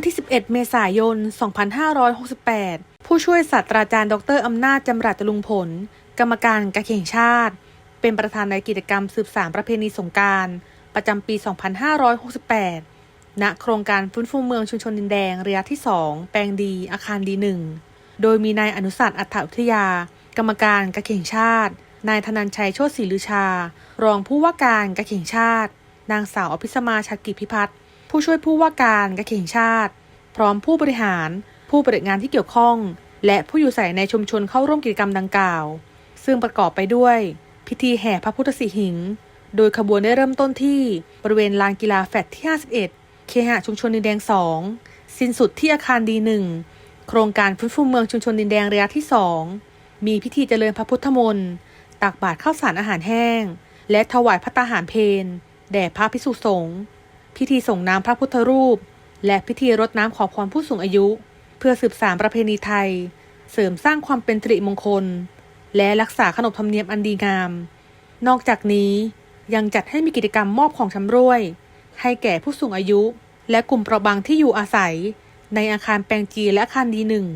ันที่ 11 เมษายน 2568 ผู้ช่วยศาสตราจารย์ดรอำนาจจำรัดจรุงผล กรรมการกระเข่งชาติ เป็นประธานในกิจกรรมสืบสารประเพณีสงการ ประจำปี 2568 ณ โครงการฟื้นฟูเมืองชุมชนดินแดงระยะที่ 2 แปลงดี อาคารดีหนึ่ง โดยมีนายอนุสัตอัฏฐวิทยา กรรมการกระเข่งชาติ นายธนันชัยโชติศรีลือชา รองผู้ว่าการกระเข่งชาติ นางสาวอภิสมาชากิพิพัฒน์ ผู้ช่วยผู้ว่าการกระเข่งชาติ พร้อมผู้บริหาร ผู้ปฏิบัติงานที่เกี่ยวข้อง และผู้อยู่อาศัยในชุมชนเข้าร่วมกิจกรรมดังกล่าว ซึ่งประกอบไปด้วย พิธีแห่พระพุทธสีหิง โดยขบวนได้เริ่มต้นที่บริเวณลานกีฬาแฟลตที่ 51 เคหะชุมชนดินแดง 2 สิ้นสุดที่อาคารดีหนึ่งโครงการฟื้นฟูเมืองชุมชนดินแดงระยะที่ 2 มีพิธีเจริญพระพุทธมนต์ ตักบาตรข้าวสารอาหารแห้ง และถวายพระตาหารเพนแด่พระภิกษุสงฆ์ พิธีส่งน้ำพระพุทธรูป และพิธีรดน้ำขอพรผู้สูงอายุ เพื่อสืบสานประเพณีไทย เสริมสร้างความเป็นสิริมงคล และรักษาขนบธรรมเนียมอันดีงาม นอกจากนี้ยังจัดให้มีกิจกรรมมอบของชำร่วย ให้แก่ผู้สูงอายุ และกลุ่มเปราะบางที่อยู่อาศัย ในอาคารแปลงจีและอาคารดีหนึ่ง